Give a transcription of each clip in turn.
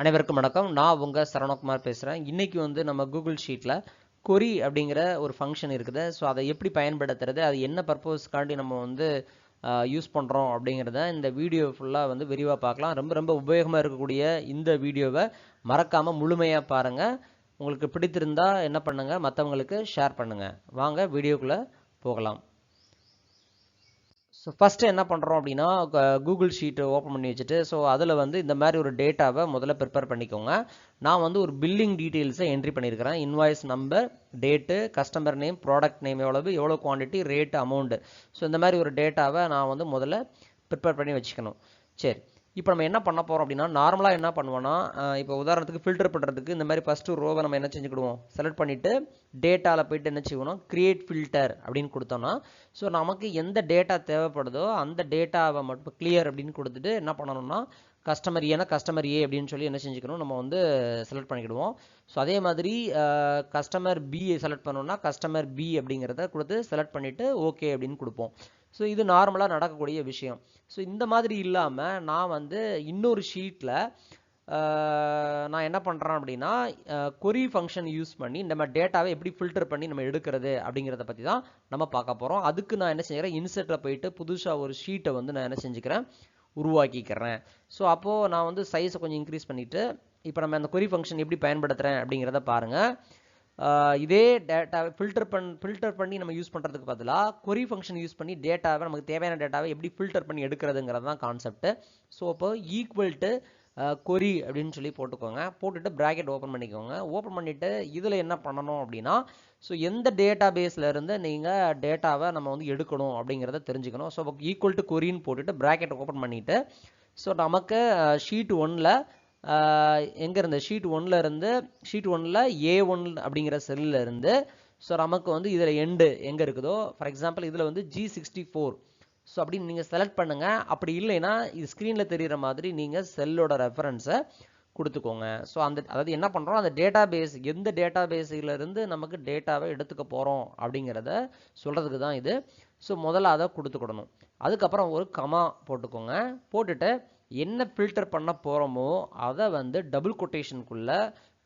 அனைவருக்கும் வணக்கம். நான் உங்கள் சரவணகுமார் பேசுகிறேன் இன்றைக்கி வந்து நம்ம கூகுள் ஷீட்டில் கொரி அப்படிங்கிற ஒரு ஃபங்க்ஷன் இருக்குது. ஸோ அதை எப்படி பயன்படுத்துறது அது என்ன பர்பஸ்க்காண்டி நம்ம வந்து யூஸ் பண்ணுறோம் அப்படிங்கிறத இந்த வீடியோ ஃபுல்லாக வந்து விரிவாக பார்க்கலாம். ரொம்ப ரொம்ப உபயோகமாக இருக்கக்கூடிய இந்த வீடியோவை மறக்காமல் முழுமையாக பாருங்கள் உங்களுக்கு பிடித்திருந்தா என்ன பண்ணுங்கள் மற்றவங்களுக்கு ஷேர் பண்ணுங்கள் வாங்க வீடியோக்குள்ளே போகலாம். ஸோ ஃபஸ்ட்டு என்ன பண்ணுறோம் அப்படின்னா கூகுள் ஷீட்டை ஓப்பன் பண்ணி வச்சுட்டு ஸோ அதில் வந்து இந்த மாதிரி ஒரு டேட்டாவை முதல்ல ப்ரிப்பேர் பண்ணிக்கோங்க. நான் வந்து ஒரு பில்லிங் டீட்டெயில்ஸை என்ட்ரி பண்ணியிருக்கிறேன் invoice number date customer name product name எவ்வளவு எவ்வளோ குவான்டிட்டி ரேட் அமௌண்ட்டு ஸோ இந்த மாதிரி ஒரு டேட்டாவை நான் வந்து முதல்ல ப்ரிப்பேர் பண்ணி வச்சுக்கணும். சரி. இப்போ நம்ம என்ன பண்ண போகிறோம் அப்படின்னா நார்மலாக என்ன பண்ணுவோன்னா இப்போ உதாரணத்துக்கு ஃபில்டர் பண்ணுறதுக்கு இந்த மாதிரி ஃபஸ்ட்டு ரோவை நம்ம என்ன செஞ்சுக்கிடுவோம்? செலக்ட் பண்ணிவிட்டு டேட்டாவில் போயிட்டு என்ன செய்வோம் கிரியேட் ஃபில்டர் அப்படின்னு கொடுத்தோன்னா ஸோ நமக்கு எந்த டேட்டா தேவைப்படுதோ அந்த டேட்டாவை மட்டும் கிளியர் அப்படின்னு கொடுத்துட்டு என்ன பண்ணணும்னா கஸ்டமர் ஏன்னா கஸ்டமர் ஏ அப்படின்னு சொல்லி என்ன செஞ்சுக்கணும்? நம்ம வந்து செலக்ட் பண்ணிக்கிடுவோம். ஸோ அதே மாதிரி கஸ்டமர் பி செலக்ட் பண்ணோம்னா கஸ்டமர் பி அப்படிங்கிறத கொடுத்து செலக்ட் பண்ணிவிட்டு ஓகே அப்படின்னு கொடுப்போம். ஸோ இது நார்மலாக நடக்கக்கூடிய விஷயம். ஸோ இந்த மாதிரி இல்லாமல் நான் வந்து இன்னொரு ஷீட்டில் நான் என்ன பண்ணுறேன் அப்படின்னா கொரி ஃபங்க்ஷன் யூஸ் பண்ணி நம்ம டேட்டாவை எப்படி ஃபில்டர் பண்ணி நம்ம எடுக்கிறது அப்படிங்கிறத பற்றி தான் நம்ம பார்க்க போகிறோம் அதுக்கு நான் என்ன செஞ்சுக்கிறேன்? இன்செட்டில் போயிட்டு புதுசாக ஒரு ஷீட்டை வந்து நான் என்ன செஞ்சுக்கிறேன்? உருவாக்கிக்கிறேன். ஸோ அப்போது நான் வந்து சைஸை கொஞ்சம் இன்க்ரீஸ் பண்ணிவிட்டு இப்போ நம்ம அந்த கொரி ஃபங்க்ஷன் எப்படி பயன்படுத்துகிறேன் அப்படிங்கிறத பாருங்கள் இதே டேட்டா ஃபில்டர் பண் ஃபில்டர் பண்ணி நம்ம யூஸ் பண்ணுறதுக்கு பதிலாக கொரி ஃபங்க்ஷன் யூஸ் பண்ணி டேட்டாவை நமக்கு தேவையான டேட்டாவை எப்படி ஃபில்டர் பண்ணி எடுக்கிறதுங்கிறது தான் கான்செப்ட் ஸோ அப்போ ஈக்குவல் டு கொரி அப்படின்னு சொல்லி போட்டுக்கோங்க. போட்டுட்டு ப்ராக்கெட் ஓப்பன் பண்ணிக்கோங்க. ஓப்பன் பண்ணிவிட்டு இதில் என்ன பண்ணணும் அப்படின்னா ஸோ எந்த டேட்டா பேஸில் இருந்து நீங்கள் டேட்டாவை நம்ம வந்து எடுக்கணும் அப்படிங்கிறத தெரிஞ்சுக்கணும். ஸோ ஈக்குவல் டு கொரின்னு போட்டுட்டு ப்ராக்கெட் ஓப்பன் பண்ணிவிட்டு ஸோ நமக்கு ஷீட் ஒன்னில் எங்கே இருந்து? ஷீட் ஒன்னில் இருந்து ஷீட் ஒன்னில் ஏ ஒன் அப்படிங்கிற செல்லில் இருந்து ஸோ நமக்கு வந்து இதில் எண்டு எங்கே இருக்குதோ? ஃபார் எக்ஸாம்பிள் இதில் வந்து ஜி சிக்ஸ்டி ஃபோர் ஸோ அப்படின்னு நீங்கள் செலக்ட் பண்ணுங்கள் அப்படி இல்லைன்னா இது ஸ்க்ரீனில் தெரிகிற மாதிரி நீங்கள் செல்லோட ரெஃபரன்ஸை கொடுத்துக்கோங்க. ஸோ அந்த அதாவது என்ன பண்ணுறோம் அந்த டேட்டா பேஸ் எந்த டேட்டா பேஸிலிருந்து நமக்கு டேட்டாவை எடுத்துக்க போகிறோம் அப்படிங்கிறத சொல்கிறதுக்கு தான் இது. ஸோ முதல்ல அதை கொடுத்துக்கிடணும். அதுக்கப்புறம் ஒரு கமா போட்டுக்கோங்க. போட்டுட்டு என்ன ஃபில்டர் பண்ண போகிறோமோ அதை வந்து டபுள் கொட்டேஷனுக்குள்ளே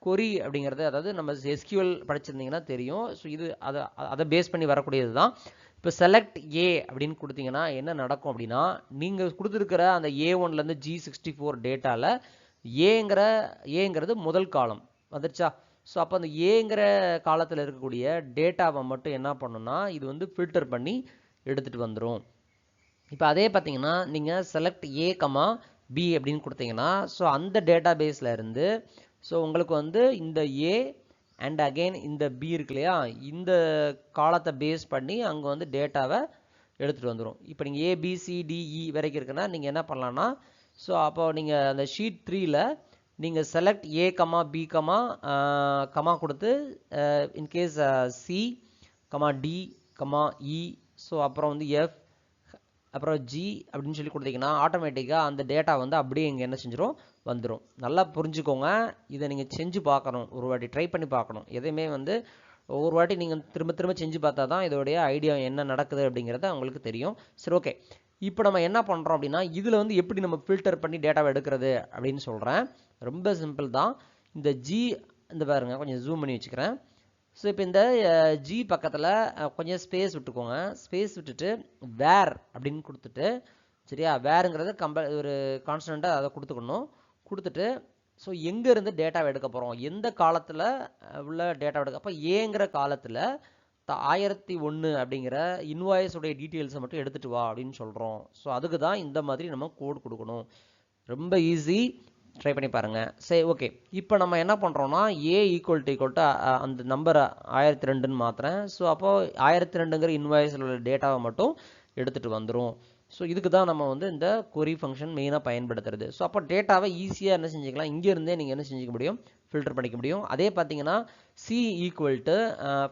கொரி அப்படிங்கிறது அதாவது நம்ம எஸ்கியூஎல் படிச்சிருந்தீங்கன்னா தெரியும். ஸோ இது அதை அதை பேஸ் பண்ணி வரக்கூடியது தான். இப்போ செலக்ட் ஏ அப்படின்னு கொடுத்தீங்கன்னா என்ன நடக்கும் அப்படின்னா நீங்கள் கொடுத்துருக்கிற அந்த ஏ ஒன்லேருந்து ஜி சிக்ஸ்டி ஃபோர் டேட்டாவில் ஏங்கிற ஏங்கிறது முதல் காலம். வந்துருச்சா? ஸோ அப்போ அந்த ஏங்கிற காலத்தில் இருக்கக்கூடிய டேட்டாவை மட்டும் என்ன பண்ணுன்னா இது வந்து ஃபில்டர் பண்ணி எடுத்துகிட்டு வந்துடும் இப்போ அதே பார்த்தீங்கன்னா நீங்கள் செலக்ட் ஏ கமா பி அப்படின்னு கொடுத்தீங்கன்னா ஸோ அந்த டேட்டா பேஸில் இருந்து ஸோ உங்களுக்கு வந்து இந்த ஏ அண்ட் அகெயின் இந்த பி இருக்கு இல்லையா? இந்த காலத்தை பேஸ் பண்ணி அங்கே வந்து டேட்டாவை எடுத்துகிட்டு வந்துடும் இப்போ நீங்கள் ஏபிசிடிஇ e வரைக்கும் இருக்குன்னா நீங்கள் என்ன பண்ணலான்னா ஸோ அப்போ நீங்கள் அந்த ஷீட் த்ரீயில் நீங்கள் select A comma B comma comma கொடுத்து in case C comma D comma E so அப்புறம் வந்து எஃப் அப்புறம் ஜி அப்படின்னு சொல்லி கொடுத்தீங்கன்னா ஆட்டோமேட்டிக்காக அந்த டேட்டா வந்து அப்படியே இங்கே என்ன செஞ்சிடும் வந்துடும் நல்லா புரிஞ்சுக்கோங்க. இதை நீங்கள் செஞ்சு பார்க்கணும். ஒரு வாட்டி ட்ரை பண்ணி பார்க்கணும். எதையுமே வந்து ஒவ்வொரு வாட்டி நீங்கள் திரும்ப திரும்ப செஞ்சு பார்த்தா தான் இதோடைய ஐடியா என்ன நடக்குது அப்படிங்கிறத உங்களுக்கு தெரியும். சரி ஓகே இப்போ நம்ம என்ன பண்ணுறோம் அப்படின்னா இதில் வந்து எப்படி நம்ம ஃபில்டர் பண்ணி டேட்டாவை எடுக்கிறது அப்படின்னு சொல்கிறேன் ரொம்ப சிம்பிள் தான். இந்த ஜி இந்த பாருங்க கொஞ்சம் ஜூம் பண்ணி வச்சுக்கிறேன். ஸோ இப்போ இந்த ஜி பக்கத்தில் கொஞ்சம் ஸ்பேஸ் விட்டுக்கோங்க. ஸ்பேஸ் விட்டுட்டு வேர் அப்படின்னு கொடுத்துட்டு சரியா? வேருங்கிறது கம்ப ஒரு கான்ஸ்டண்ட்டாக அதை கொடுத்துக்கணும். கொடுத்துட்டு ஸோ எங்கேருந்து டேட்டாவை எடுக்க போகிறோம் எந்த காலத்தில் உள்ள டேட்டாவை எடுக்க அப்போ ஏங்கிற காலத்தில் த ஆயிரத்தி ஒன்று அப்படிங்கிற இன்வாய்ஸுடைய டீட்டெயில்ஸை மட்டும் எடுத்துகிட்டு வா அப்படின்னு சொல்கிறோம் ஸோ அதுக்கு தான் இந்த மாதிரி நம்ம கோட் கொடுக்கணும். ரொம்ப ஈஸி ட்ரை பண்ணி பாருங்கள் சரி ஓகே இப்போ நம்ம என்ன பண்ணுறோம்னா A equal to equal to அந்த நம்பரை ஆயிரத்தி ரெண்டுன்னு மாற்றுறேன் ஸோ அப்போது ஆயிரத்தி ரெண்டுங்கிற இன்வாய்ஸில் உள்ள டேட்டாவை மட்டும் எடுத்துகிட்டு வந்துடும் ஸோ இதுக்கு தான் நம்ம வந்து இந்த கொரி ஃபங்க்ஷன் மெயினாக பயன்படுத்துறது. ஸோ அப்போ டேட்டாவை ஈஸியாக என்ன செஞ்சுக்கலாம்? இங்கேருந்தே நீங்கள் என்ன செஞ்சுக்க முடியும்? ஃபில்டர் பண்ணிக்க முடியும். அதே பார்த்தீங்கன்னா C equal to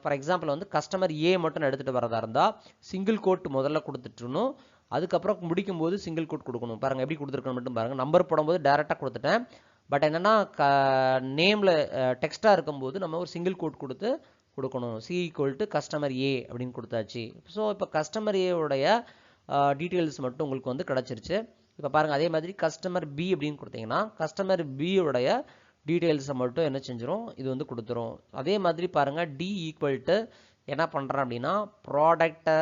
for example வந்து கஸ்டமர் ஏ மட்டும் எடுத்துகிட்டு வரதா இருந்தால் சிங்கிள் கோட் முதல்ல கொடுத்துட்டுணும் அதுக்கப்புறம் முடிக்கும்போது சிங்கிள் கோட் கொடுக்கணும். பாருங்கள் எப்படி கொடுத்துருக்கணும் மட்டும் பாருங்கள் நம்பர் போடும்போது டேரெக்டாக கொடுத்துட்டேன். பட் என்னென்னா க நேமில் டெக்ஸ்ட்டாக இருக்கும்போது நம்ம ஒரு சிங்கிள் கோட் கொடுத்து கொடுக்கணும். C equal to customer A அப்படின்னு கொடுத்தாச்சு. ஸோ இப்போ கஸ்டமர் ஏவுடைய டீட்டெயில்ஸ் மட்டும் உங்களுக்கு வந்து கிடச்சிருச்சு. இப்போ பாருங்கள் அதே மாதிரி கஸ்டமர் பி அப்படின்னு கொடுத்தீங்கன்னா கஸ்டமர் பியோடைய டீட்டெயில்ஸை மட்டும் என்ன செஞ்சிடும் இது வந்து கொடுத்துரும். அதே மாதிரி பாருங்கள் டி ஈக்குவல் டு என்ன பண்ணுறேன் அப்படின்னா ப்ராடக்டை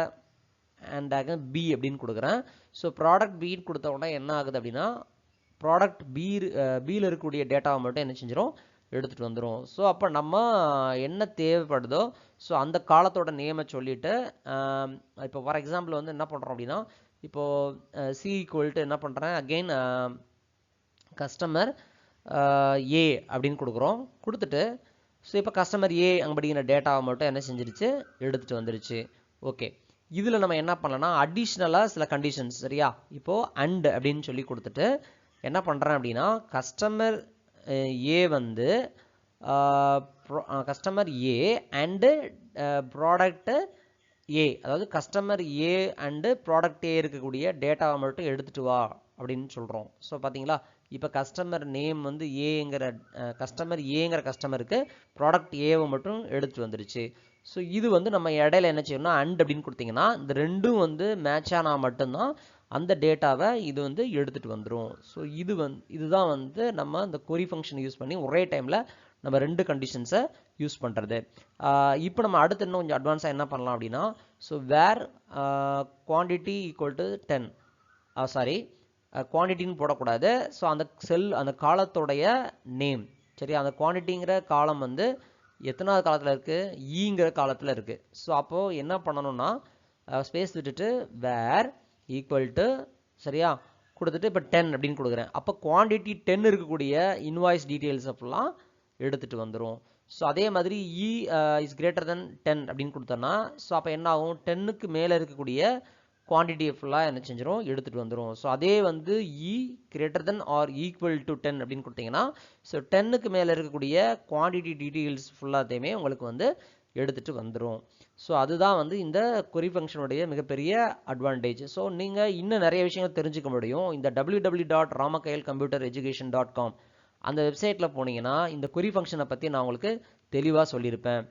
அண்ட் பி அப்படின்னு கொடுக்குறேன். ஸோ ப்ராடக்ட் பின்னு கொடுத்த உடனே என்ன ஆகுது அப்படின்னா ப்ராடக்ட் பி பியில் இருக்கக்கூடிய டேட்டாவை மட்டும் என்ன செஞ்சிடும் எடுத்துகிட்டு வந்துடும் ஸோ அப்போ நம்ம என்ன தேவைப்படுதோ ஸோ அந்த காலத்தோட நேமை சொல்லிவிட்டு இப்போ ஃபார் எக்ஸாம்பிள் வந்து என்ன பண்ணுறோம் அப்படின்னா இப்போது சி ஈக்குவல்ட்டு என்ன பண்ணுறேன் அகெயின் கஸ்டமர் ஏ அப்படின்னு கொடுக்குறோம். கொடுத்துட்டு ஸோ இப்போ கஸ்டமர் ஏ அங்கே படிக்கிற டேட்டாவை மட்டும் என்ன செஞ்சிருச்சு? எடுத்துகிட்டு வந்துருச்சு. ஓகே இதில் நம்ம என்ன பண்ணலாம்னா அடிஷ்னலாக சில கண்டிஷன்ஸ் சரியா? இப்போது அண்ட் அப்படின்னு சொல்லி கொடுத்துட்டு என்ன பண்ணுறேன் அப்படின்னா கஸ்டமர் ஏ வந்து customer A and product A அதாவது customer A and product A இருக்கக்கூடிய டேட்டாவை மட்டும் எடுத்துகிட்டு வா அப்படின்னு சொல்கிறோம் ஸோ பார்த்தீங்களா இப்போ கஸ்டமர் நேம் வந்து ஏங்கிற கஸ்டமர் ஏங்கிற கஸ்டமருக்கு ப்ராடக்ட் ஏவை மட்டும் எடுத்துகிட்டு வந்துருச்சு. ஸோ இது வந்து நம்ம இடையில என்ன செய்யணும்னா அண்ட் அப்படின்னு கொடுத்தீங்கன்னா இந்த ரெண்டும் வந்து மேட்ச் ஆனால் மட்டும்தான் அந்த டேட்டாவை இது வந்து எடுத்துகிட்டு வந்துடும் ஸோ இது வந்து இதுதான் வந்து நம்ம இந்த கொரி ஃபங்க்ஷன் யூஸ் பண்ணி ஒரே டைமில் நம்ம ரெண்டு கண்டிஷன்ஸை யூஸ் பண்ணுறது இப்போ நம்ம அடுத்து இன்னும் கொஞ்சம் அட்வான்ஸாக என்ன பண்ணலாம் அப்படின்னா so where quantity equal to ten sorry குவான்டிட்டின்னு போடக்கூடாது. ஸோ அந்த செல் அந்த காலத்தோடைய நேம் சரி அந்த குவான்டிட்டிங்கிற காலம் வந்து எத்தனாவது காலத்தில் இருக்குது ஈங்கிற e காலத்தில் இருக்குது ஸோ அப்போது என்ன பண்ணணும்னா ஸ்பேஸ் விட்டுட்டு வேர் ஈக்குவல் டு சரியா? கொடுத்துட்டு இப்போ டென் அப்படின்னு கொடுக்குறேன். அப்போ குவான்டிட்டி டென் இருக்கக்கூடிய இன்வாய்ஸ் டீட்டெயில்ஸ் அப்படிலாம் எடுத்துகிட்டு வந்துடும் ஸோ அதே மாதிரி E is greater than ten அப்படின்னு கொடுத்தோன்னா ஸோ அப்போ என்ன ஆகும்? டென்னுக்கு மேலே இருக்கக்கூடிய குவான்டிட்டியை ஃபுல்லாக என்ன செஞ்சிடும் எடுத்துகிட்டு வந்துடும் ஸோ அதே வந்து E greater than or equal to ten அப்படின்னு கொடுத்தீங்கன்னா ஸோ டென்னுக்கு மேலே இருக்கக்கூடிய குவான்டிட்டி டீட்டெயில்ஸ் ஃபுல்லாத்தையுமே உங்களுக்கு வந்து எடுத்துகிட்டு வந்துடும் ஸோ அதுதான் வந்து இந்த கொரி ஃபங்க்ஷனுடைய மிகப்பெரிய அட்வான்டேஜ் ஸோ நீங்கள் இன்னும் நிறைய விஷயங்கள் தெரிஞ்சுக்க முடியும். இந்த W W dot ராமக்கையல் computer education dot com அந்த வெப்சைட்டில் போனீங்கன்னா இந்த குறி ஃபங்க்ஷனை பற்றி நான் உங்களுக்கு தெளிவாக சொல்லியிருப்பேன்.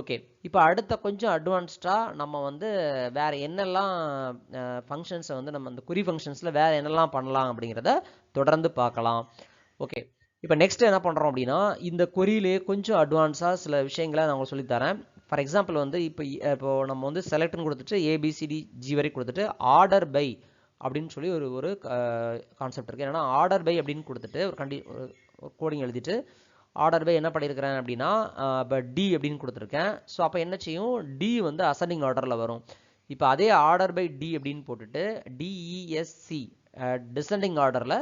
ஓகே இப்போ அடுத்த கொஞ்சம் அட்வான்ஸ்டாக நம்ம வந்து வேறு என்னெல்லாம் ஃபங்க்ஷன்ஸை வந்து நம்ம இந்த குறி ஃபங்க்ஷன்ஸில் வேறு என்னெல்லாம் பண்ணலாம் அப்படிங்கிறத தொடர்ந்து பார்க்கலாம். ஓகே இப்போ நெக்ஸ்ட் என்ன பண்ணுறோம் அப்படின்னா இந்த கொரியிலே கொஞ்சம் அட்வான்ஸாக சில விஷயங்களை நான் உங்களுக்கு சொல்லித்தரேன் ஃபார் எக்ஸாம்பிள் வந்து இப்போ இப்போ நம்ம வந்து செலக்ட்னு கொடுத்துட்டு ஏபிசிடி ஜி வரை கொடுத்துட்டு ஆர்டர் பை அப்படின்னு சொல்லி ஒரு ஒரு கான்செப்ட் இருக்குது என்னென்னா ஆர்டர் பை அப்படின்னு கொடுத்துட்டு ஒரு கண்டி ஒரு கோடிங் எழுதிட்டு ஆர்டர் பை என்ன பண்ணியிருக்கிறேன் அப்படின்னா இப்போ டி அப்படின்னு கொடுத்துருக்கேன். ஸோ அப்போ என்ன செய்யும்? டி வந்து அசண்டிங் ஆர்டரில் வரும். இப்போ அதே ஆர்டர் பை டி அப்படின்னு போட்டுட்டு டிஇஎஸ்சி டிசெண்டிங் ஆர்டரில்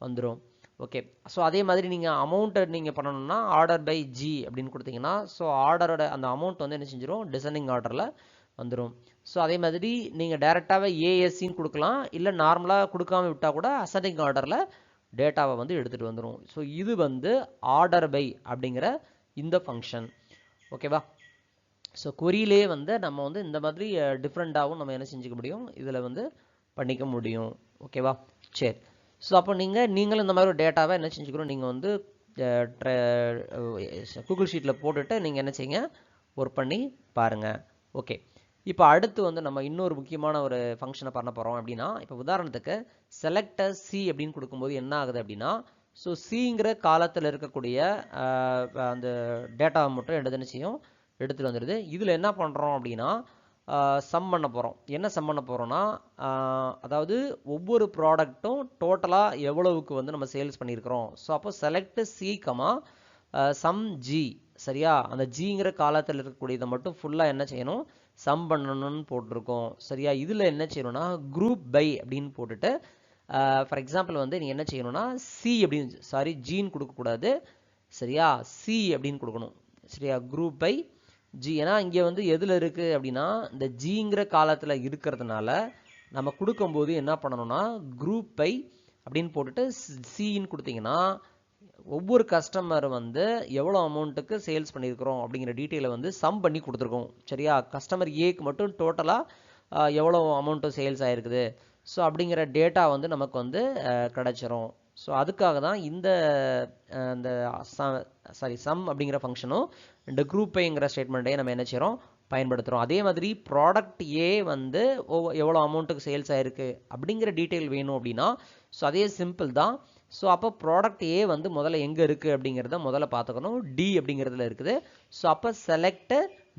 வந்துடும் ஓகே ஸோ அதே மாதிரி நீங்கள் அமௌண்ட்டை நீங்கள் பண்ணணும்னா ஆர்டர் பை ஜி அப்படின்னு கொடுத்தீங்கன்னா ஸோ ஆர்டரோட அந்த அமௌண்ட் வந்து என்ன செஞ்சிடும் டிசைனிங் ஆர்டரில் வந்துடும் ஸோ அதே மாதிரி நீங்கள் டைரெக்டாகவே ஏஎஸ்சின்னு கொடுக்கலாம். இல்லை நார்மலாக கொடுக்காம விட்டால் கூட அசெண்டிங் ஆர்டரில் டேட்டாவை வந்து எடுத்துகிட்டு வந்துடும் ஸோ இது வந்து ஆர்டர் பை அப்படிங்கிற இந்த ஃபங்க்ஷன் ஓகேவா ஸோ கொரியிலே வந்து நம்ம வந்து இந்த மாதிரி டிஃப்ரெண்ட்டாகவும் நம்ம என்ன செஞ்சுக்க முடியும்? இதில் வந்து பண்ணிக்க முடியும். ஓகேவா சரி. ஸோ அப்போ நீங்கள் நீங்களும் இந்த மாதிரி ஒரு டேட்டாவை என்ன செஞ்சுக்கணும்? நீங்கள் வந்து கூகுள் ஷீட்டில் போட்டுட்டு நீங்கள் என்ன செய்யுங்க? ஒர்க் பண்ணி பாருங்கள் ஓகே இப்போ அடுத்து வந்து நம்ம இன்னொரு முக்கியமான ஒரு ஃபங்க்ஷனை பண்ண போகிறோம் அப்படின்னா இப்போ உதாரணத்துக்கு செலக்டர் சி அப்படின்னு கொடுக்கும்போது என்ன ஆகுது அப்படின்னா ஸோ சிங்கிற காலத்தில் இருக்கக்கூடிய அந்த டேட்டாவை மட்டும் எடுத்துன்னு செய்யும்? எடுத்துகிட்டு வந்துடுது இதில் என்ன பண்ணுறோம் அப்படின்னா சம் பண்ண போகிறோம் என்ன சம் பண்ண போகிறோம்னா அதாவது ஒவ்வொரு ப்ராடக்ட்டும் டோட்டலாக எவ்வளவுக்கு வந்து நம்ம சேல்ஸ் பண்ணியிருக்கிறோம் ஸோ அப்போ select C comma sum G சரியா? அந்த ஜிங்கிற காலத்தில் இருக்கக்கூடியதை மட்டும் ஃபுல்லாக என்ன செய்யணும்? சம் பண்ணணும்னு போட்டிருக்கோம். சரியா? இதில் என்ன செய்யணும்னா குரூப் பை அப்படின்னு போட்டுட்டு ஃபார் எக்ஸாம்பிள் வந்து நீங்கள் என்ன செய்யணும்னா சி அப்படின்னு சாரி ஜீன் கொடுக்கக்கூடாது. சரியா? சி அப்படின்னு கொடுக்கணும். சரியா? குரூப் பை ஜி ஏன்னா இங்கே வந்து எதில் இருக்குது அப்படின்னா இந்த ஜிங்கிற காலத்தில் இருக்கிறதுனால நம்ம கொடுக்கும்போது என்ன பண்ணணும்னா குரூப் பை அப்படின்னு போட்டுட்டு சின்னு கொடுத்தீங்கன்னா ஒவ்வொரு கஸ்டமர் வந்து எவ்வளோ அமௌண்ட்டுக்கு சேல்ஸ் பண்ணியிருக்கிறோம் அப்படிங்கிற டீட்டெயிலை வந்து சம் பண்ணி கொடுத்துருக்கோம். சரியா? கஸ்டமர் ஏக்கு மட்டும் டோட்டலாக எவ்வளோ அமௌண்ட்டு சேல்ஸ் ஆகிருக்குது ஸோ அப்படிங்கிற டேட்டா வந்து நமக்கு வந்து கிடச்சிரும். ஸோ அதுக்காக தான் இந்த அந்த சாரி சம் அப்படிங்கிற ஃபங்க்ஷனும் இந்த குரூப்பைங்கிற ஸ்டேட்மெண்ட்டையும் நம்ம என்ன செய்கிறோம் பயன்படுத்துகிறோம் அதே மாதிரி ப்ராடக்ட் ஏ வந்து எவ்வளோ அமௌண்ட்டுக்கு சேல்ஸ் ஆகிருக்கு அப்படிங்கிற டீட்டெயில் வேணும் அப்படின்னா ஸோ அதே சிம்பிள் தான். ஸோ அப்போ ப்ராடக்ட் ஏ வந்து முதல்ல எங்கே இருக்குது அப்படிங்கிறத முதல்ல பார்த்துக்கணும். டி அப்படிங்கிறதுல இருக்குது. ஸோ அப்போ செலக்ட்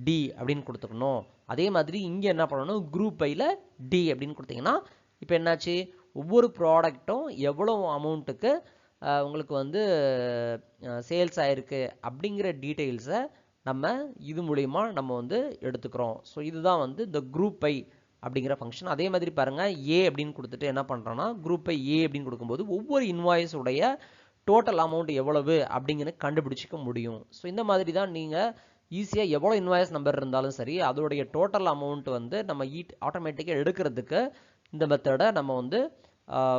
டி அப்படின்னு கொடுத்துக்கணும். அதே மாதிரி இங்கே என்ன பண்ணணும்? குரூப் ஐயில் டி அப்படின்னு கொடுத்தீங்கன்னா இப்போ என்னாச்சு? ஒவ்வொரு ப்ராடக்ட்டும் எவ்வளோ அமௌண்ட்டுக்கு உங்களுக்கு வந்து சேல்ஸ் ஆகிருக்கு அப்படிங்கிற டீட்டெயில்ஸை நம்ம இது மூலிமா நம்ம வந்து எடுத்துக்கிறோம். ஸோ இதுதான் வந்து இந்த குரூப் ஐ அப்படிங்கிற ஃபங்க்ஷன் அதே மாதிரி பாருங்கள் ஏ அப்படின்னு கொடுத்துட்டு என்ன பண்ணுறோன்னா குரூப் ஐ ஏ அப்படின்னு கொடுக்கும்போது ஒவ்வொரு இன்வாய்ஸ் உடைய டோட்டல் அமௌண்ட் எவ்வளவு அப்படிங்கிறது கண்டுபிடிச்சிக்க முடியும். ஸோ இந்த மாதிரி தான் நீங்கள் ஈஸியாக எவ்வளோ இன்வாய்ஸ் நம்பர் இருந்தாலும் சரி அதோடைய டோட்டல் அமௌண்ட் வந்து நம்ம ஈட் ஆட்டோமேட்டிக்காக எடுக்கிறதுக்கு இந்த மெத்தடை நம்ம வந்து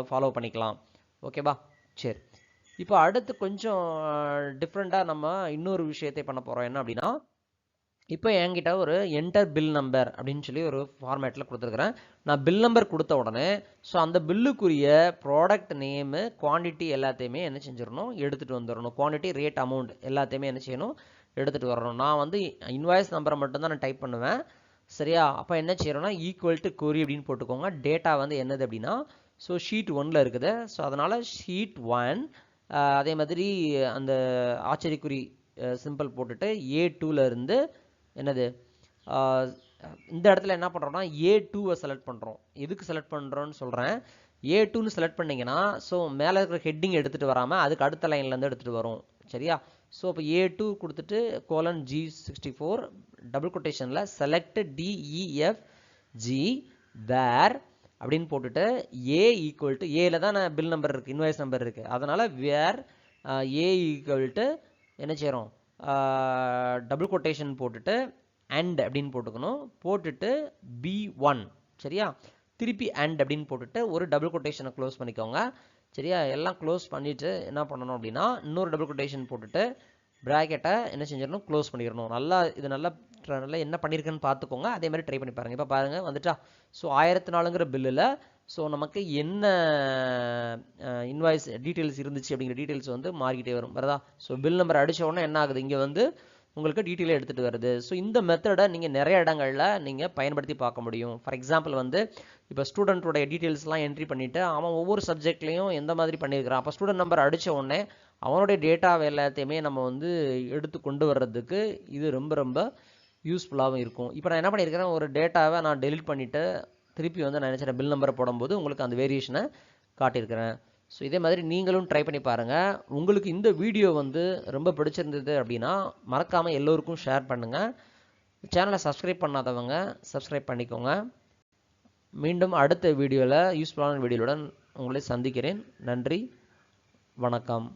ஃபாலோ பண்ணிக்கலாம். ஓகேவா சரி. இப்போ அடுத்து கொஞ்சம் டிஃப்ரெண்ட்டாக நம்ம இன்னொரு விஷயத்தை பண்ண போகிறோம் என்ன அப்படின்னா இப்போ என்கிட்ட ஒரு என்டர் பில் நம்பர் அப்படின்னு சொல்லி ஒரு ஃபார்மேட்டில் கொடுத்துருக்குறேன். நான் பில் நம்பர் கொடுத்த உடனே ஸோ அந்த பில்லுக்குரிய ப்ராடக்ட் நேமு குவான்டிட்டி எல்லாத்தையுமே என்ன செஞ்சிடணும்? எடுத்துகிட்டு வந்துடணும். குவான்டிட்டி ரேட் அமௌண்ட் எல்லாத்தையுமே என்ன செய்யணும்? எடுத்துகிட்டு வரணும். நான் வந்து இன்வாய்ஸ் நம்பரை மட்டும்தான் நான் டைப் பண்ணுவேன். சரியா? அப்போ என்ன செய்யறோம்னா ஈக்குவல் டு கொரி அப்படின்னு போட்டுக்கோங்க. டேட்டா வந்து என்னது அப்படின்னா ஸோ ஷீட் ஒன்ல இருக்குது. ஸோ அதனால் ஷீட் ஒன் அதே மாதிரி அந்த ஆச்சரியக்குறி சிம்பிள் போட்டுட்டு ஏ இருந்து என்னது? இந்த இடத்துல என்ன பண்ணுறோம்னா ஏ டூவை செலக்ட் பண்ணுறோம் எதுக்கு செலக்ட் பண்ணுறோன்னு சொல்கிறேன் ஏ டூன்னு செலக்ட் பண்ணிங்கன்னா ஸோ மேலே இருக்கிற ஹெட்டிங் எடுத்துகிட்டு வராமல் அதுக்கு அடுத்த லைன்லேருந்து எடுத்துகிட்டு வரும். சரியா? ஸோ இப்போ ஏ டூ கொடுத்துட்டு colon G sixty four double கொட்டேஷனில் select DEF G where அப்படின்னு போட்டுட்டு ஏ ஈக்குவல் டு ஏல தான் பில் நம்பர் இருக்குது இன்வாய்ஸ் நம்பர் இருக்குது அதனால் வேர் ஏ ஈக்குவல் டு என்ன செய்கிறோம் டபுள் கொட்டேஷன் போட்டுட்டு அண்ட் அப்படின்னு போட்டுக்கணும். போட்டுட்டு பி ஒன் சரியா? திருப்பி அண்ட் அப்படின்னு போட்டுட்டு ஒரு டபுள் கொட்டேஷனை க்ளோஸ் பண்ணிக்கோங்க. சரியா? எல்லாம் க்ளோஸ் பண்ணிவிட்டு என்ன பண்ணணும் அப்படின்னா இன்னொரு டபுள் கொட்டேஷன் போட்டுட்டு ப்ராக்கெட்டை என்ன செஞ்சிடணும்? க்ளோஸ் பண்ணிடணும். நல்லா இது நல்லா ரனில் என்ன பண்ணியிருக்குன்னு பார்த்துக்கோங்க. அதே மாதிரி ட்ரை பண்ணி பாருங்கள் இப்போ பாருங்கள் வந்துட்டா. ஸோ ஆயிரத்தி நாலுங்கிற பில்லில் ஸோ நமக்கு என்ன இன்வாய்ஸ் டீட்டெயில்ஸ் இருந்துச்சு அப்படிங்கிற டீட்டெயில்ஸ் வந்து மாறிக்கிட்டே வரும். வருதா? ஸோ பில் நம்பர் அடித்த உடனே என்ன ஆகுது? இங்கே வந்து உங்களுக்கு டீட்டெயிலாக எடுத்துகிட்டு வருது. ஸோ இந்த மெத்தடை நீங்கள் நிறைய இடங்களில் நீங்கள் பயன்படுத்தி பார்க்க முடியும். ஃபார் எக்ஸாம்பிள் வந்து இப்போ ஸ்டூடெண்ட்டோடைய டீட்டெயில்ஸ்லாம் என்ட்ரி பண்ணிவிட்டு அவன் ஒவ்வொரு சப்ஜெக்ட்லேயும் எந்த மாதிரி பண்ணியிருக்கிறான்? அப்போ ஸ்டூடெண்ட் நம்பர் அடித்த உடனே அவனுடைய டேட்டா எல்லாத்தையுமே நம்ம வந்து எடுத்து கொண்டு வர்றதுக்கு இது ரொம்ப ரொம்ப யூஸ்ஃபுல்லாகவும் இருக்கும். இப்போ நான் என்ன பண்ணியிருக்கிறேன் ஒரு டேட்டாவை நான் டெலிட் பண்ணிவிட்டு திருப்பி வந்து நான் நினச்சிறேன் பில் நம்பரை போடும்போது உங்களுக்கு அந்த வேரியேஷனை காட்டியிருக்கிறேன். ஸோ இதே மாதிரி நீங்களும் ட்ரை பண்ணி பாருங்கள் உங்களுக்கு இந்த வீடியோ வந்து ரொம்ப பிடிச்சிருந்தது அப்படின்னா மறக்காமல் எல்லோருக்கும் ஷேர் பண்ணுங்கள் சேனலை சப்ஸ்கிரைப் பண்ணாதவங்க சப்ஸ்கிரைப் பண்ணிக்கோங்க. மீண்டும் அடுத்த வீடியோவில் யூஸ்ஃபுல்லான வீடியோவுடன் உங்களை சந்திக்கிறேன். நன்றி வணக்கம்.